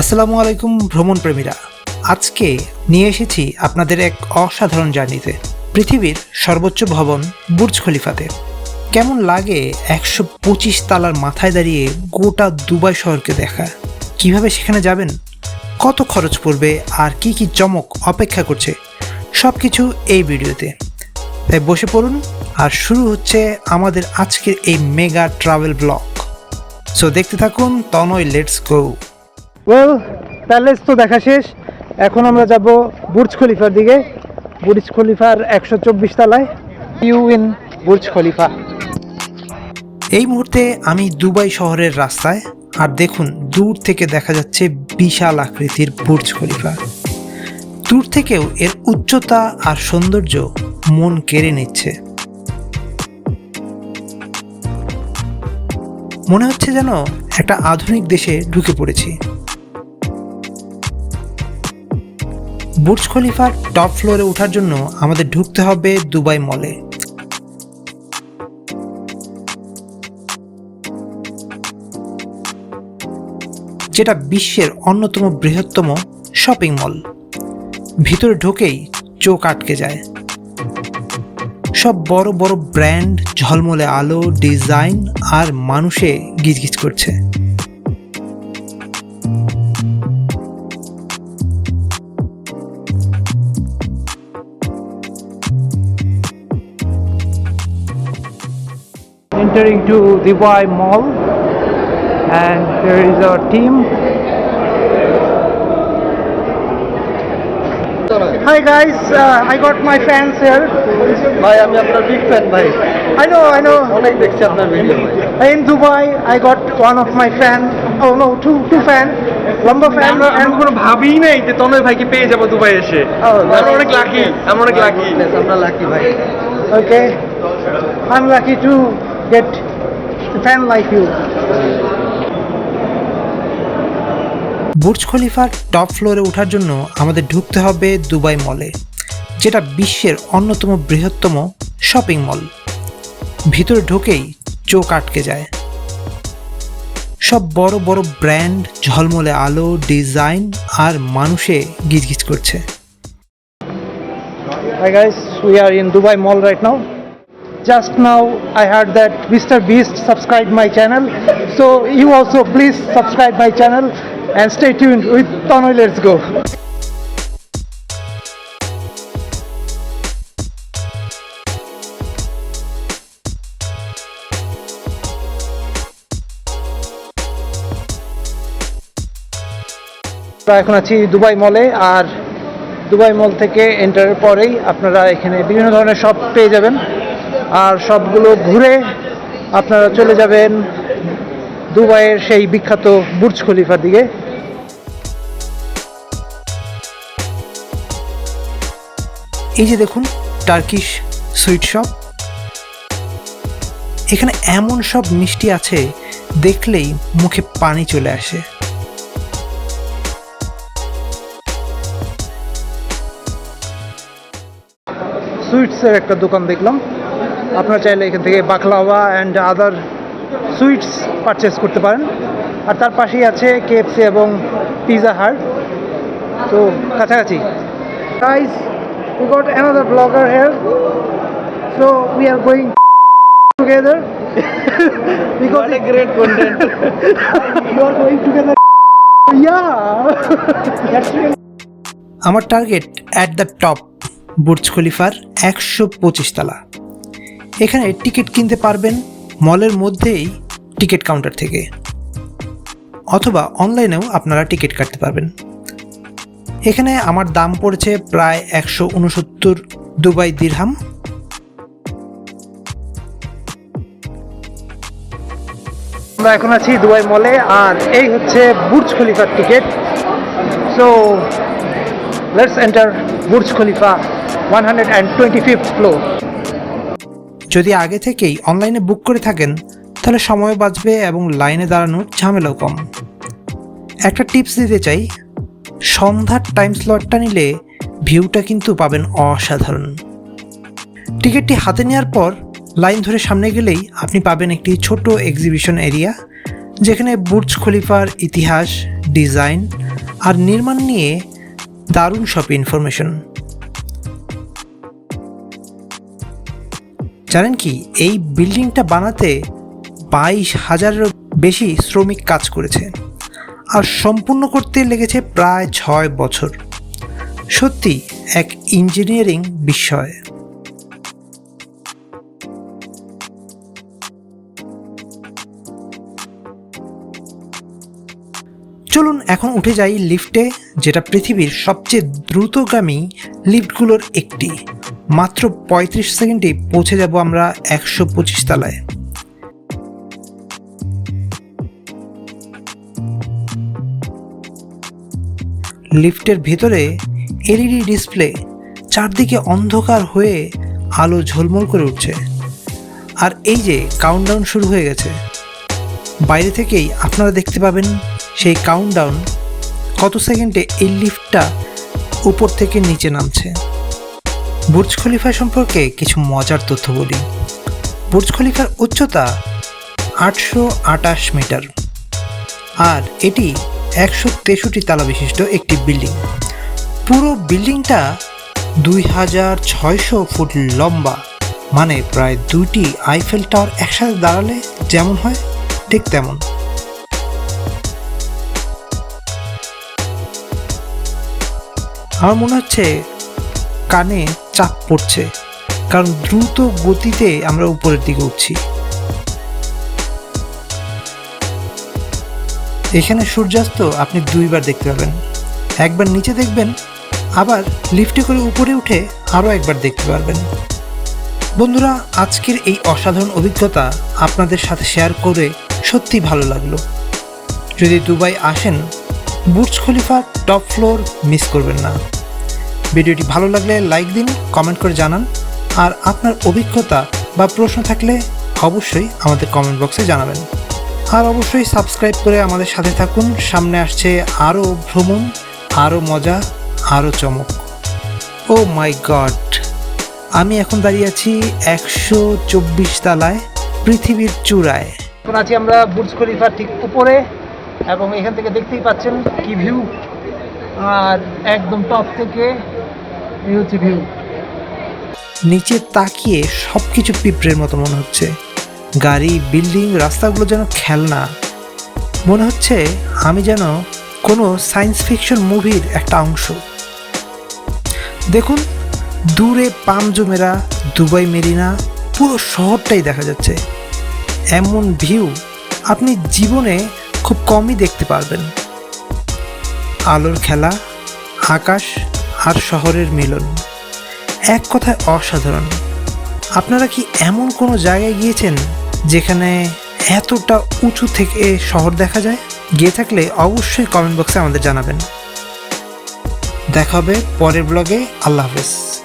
আসসালামু আলাইকুম ভ্রমণ প্রেমীরা। আজকে নিয়ে এসেছি আপনাদের এক অসাধারণ জার্নিতে। পৃথিবীর সর্বোচ্চ ভবন বুর্জ খলিফাতে। কেমন লাগে একশো পঁচিশ তালার মাথায় দাঁড়িয়ে গোটা দুবাই শহরকে দেখা? কীভাবে সেখানে যাবেন? কত খরচ পড়বে? আর কি কি চমক অপেক্ষা করছে? সব কিছু এই ভিডিওতে। তাই বসে পড়ুন, আর শুরু হচ্ছে আমাদের আজকের এই মেগা ট্রাভেল ব্লগ। সো দেখতে থাকুন, Tanay let's go well palace তো দেখা শেষ। এখন আমরা যাব বুর্জ খলিফার দিকে। বুর্জ খলিফার একশো চব্বিশ তলায়। You in Burj Khalifa. এই মুহূর্তে আমি দুবাই শহরের রাস্তায়, আর দেখুন, দূর থেকে দেখা যাচ্ছে বিশাল আকৃতির বুর্জ খলিফা। দূর থেকেও এর উচ্চতা আর সৌন্দর্য মন কেড়ে নিচ্ছে। মনে হচ্ছে যেন একটা আধুনিক দেশে ঢুকে পড়েছি। বুর্জ খলিফার টপ ফ্লোরে ওঠার জন্য আমাদের ঢুকতে হবে দুবাই মলে। যেটা বিশ্বের অন্যতম বৃহত্তম শপিং মল। ভিতরে ঢোকেই চোখ আটকে যায়। সব বড় বড় ব্র্যান্ড, ঝলমলে আলো, ডিজাইন আর মানুষে গিজগিজ করছে। Entering to Dubai Mall and there is a team Hi guys, uh, I got my fans here. ভাই আমি আপনার বিগ ফ্যান ভাই I know, I know. অনেক দেখছি আপনার ভিডিও ভাই In Dubai, I got one of my fan. Oh no, two two fan, Lumber fan. আমরা and- আমরা কোনো ভাবিই নাই যে তনয় ভাইকে পেয়ে যাব দুবাই এসে Oh, আমরা অনেক লাকি আমরা অনেক লাকি আমরা লাকি ভাই Okay, I'm lucky to get a fan like you. Burj খলিফার টপ ফ্লোরে ওঠার জন্য আমাদের ঢুকতে হবে দুবাই মলে যেটা বিশ্বের অন্যতম বৃহত্তম শপিং মল ভিতরে ঢোকেই চোখ আটকে যায় সব বড় বড় ব্র্যান্ড ঝলমলে আলো ডিজাইন আর মানুষে গিজগিজ করছে Hi guys, we are in Dubai Mall right now. Just now I heard that Mr. Beast subscribed my channel. So you also please subscribe my channel and stay tuned with Tonoy Let's Go. আমরা এখন আছি Dubai মলে আর Dubai মল থেকে এন্টারের পরেই আপনারা এখানে বিভিন্ন ধরনের শপ পেয়ে যাবেন আর সবগুলো ঘুরে আপনারা চলে যাবেন দুবাইয়ের সেই বিখ্যাত বুর্জ খলিফার দিকে। এই যে দেখুন টার্কিশ সুইট শপ এখানে এমন সব মিষ্টি আছে দেখলেই মুখে পানি চলে আসে। সুইটসের একটা দোকান দেখলাম। আপনারা চাইলে এখান থেকে baklava and other sweets purchase করতে পারেন। আর তার পাশেই আছে কেএফসি এবং পিজা হার্ট তো কাছাকাছি। Price we got another blogger here so we are going together because a great content yeah আমার target at the top Burj খলিফার একশো পঁচিশ তালা। এখানে টিকিট কিনতে পারবেন মলের মধ্যেই টিকিট কাউন্টার থেকে। অথবা অনলাইনেও আপনারা টিকিট কাটতে পারবেন। এখানে আমার দাম পড়েছে প্রায় একশো উনসত্তর দুবাই দিরহাম। আমরা এখন আছি দুবাই মলে, আর এই হচ্ছে বুর্জ খলিফার ticket. So let's enter Burj Khalifa one hundred and twenty fifth floor. যদি আগে থেকেই অনলাইনে বুক করে থাকেন, তাহলে সময় বাঁচবে এবং লাইনে দাঁড়ানোর ঝামেলাও কম। একটা টিপস দিতে চাই, সন্ধ্যার টাইম স্লটটা নিলে ভিউটা কিন্তু পাবেন অসাধারণ। টিকিটটি হাতে নেওয়ার পর লাইন ধরে সামনে গেলেই আপনি পাবেন একটি ছোট এক্সিবিশন এরিয়া যেখানে বুর্জ খলিফার ইতিহাস ডিজাইন আর নির্মাণ নিয়ে দারুণ সব ইনফরমেশন জানেন কি, এই বিল্ডিংটা বানাতে বাইশ হাজারেরও বেশি শ্রমিক কাজ করেছে আর সম্পূর্ণ করতে লেগেছে প্রায় ছয় বছর। সত্যি, এক ইঞ্জিনিয়ারিং বিস্ময় চলুন এখন উঠে যাই লিফটে, যেটা পৃথিবীর সবচেয়ে দ্রুতগামী লিফটগুলোর একটি। মাত্র পঁয়ত্রিশ সেকেন্ডে পৌঁছে যাব আমরা একশো পঁচিশ তলায়। লিফটের ভেতরে এলইডি ডিসপ্লে চারদিকে অন্ধকার হয়ে আলো ঝলমল করে উঠছে। আর এই যে কাউন্টডাউন শুরু হয়ে গেছে। বাইরে থেকেই আপনারা দেখতে পাবেন সেই কাউন্টডাউন কত সেকেন্ডে এই লিফটটা উপর থেকে নিচে নামছে? বুর্জ খলিফা সম্পর্কে কিছু মজার তথ্য বলি। বুর্জ খলিফার উচ্চতা আটশো আটাশ মিটার। আর এটি একশো তেষট্টি তালা বিশিষ্ট একটি বিল্ডিং পুরো বিল্ডিংটা দুই হাজার ছয়শো ফুট লম্বা মানে প্রায় দুইটি আইফেল টাওয়ার একসাথে দাঁড়ালে যেমন হয়, ঠিক তেমন। আমার মনে হচ্ছে কানে চাপ পড়ছে, কারণ দ্রুত গতিতে আমরা উপরের দিকে উঠছি। এখানে সূর্যাস্ত আপনি দুইবার দেখতে পাবেন। একবার নিচে দেখবেন, আবার লিফটে করে উপরে উঠে আরও একবার দেখতে পারবেন। বন্ধুরা, আজকের এই অসাধারণ অভিজ্ঞতা আপনাদের সাথে শেয়ার করে সত্যি ভালো লাগল। যদি দুবাই আসেন Burj Khalifa top floor miss করবেন না। ভিডিওটি ভালো লাগলে লাইক দিন, কমেন্ট করে জানান। আর আপনার অভিজ্ঞতা বা প্রশ্ন থাকলে অবশ্যই আমাদের কমেন্ট বক্সে জানাবেন। আর অবশ্যই সাবস্ক্রাইব করে আমাদের সাথে থাকুন। সামনে আসছে আরও ভ্রমণ, আরও মজা, আরও চমক। Oh my god! আমি এখন দাঁড়িয়ে আছি একশো চব্বিশ তালায়, পৃথিবীর চূড়ায়। এখন আছি আমরা বুর্জ খলিফার ঠিক উপরে। এবং এখান থেকে দেখতেই পাচ্ছেন কি ভিউ আর একদম টপ থেকে এই হচ্ছে ভিউ নিচে তাকিয়ে সব কিছু পিঁপড়ের মতো মনে হচ্ছে। গাড়ি বিল্ডিং রাস্তাগুলো যেন খেলনা। মনে হচ্ছে আমি যেন কোনো সায়েন্স ফিকশন মুভির একটা অংশ। দেখুন, দূরে পাম জমেরা, দুবাই মেরিনা, পুরো শহরটাই দেখা যাচ্ছে। এমন ভিউ আপনি জীবনে খুব কমই দেখতে পারবেন। আলোর খেলা, আকাশ আর শহরের মিলন। এক কথায় অসাধারণ। আপনারা কি এমন কোনো জায়গায় গিয়েছেন যেখানে এতটা উঁচু থেকে শহর দেখা যায়? গিয়ে থাকলে অবশ্যই কমেন্ট বক্সে আমাদের জানাবেন। দেখা হবে পরের ব্লগে। আল্লাহ হাফেজ।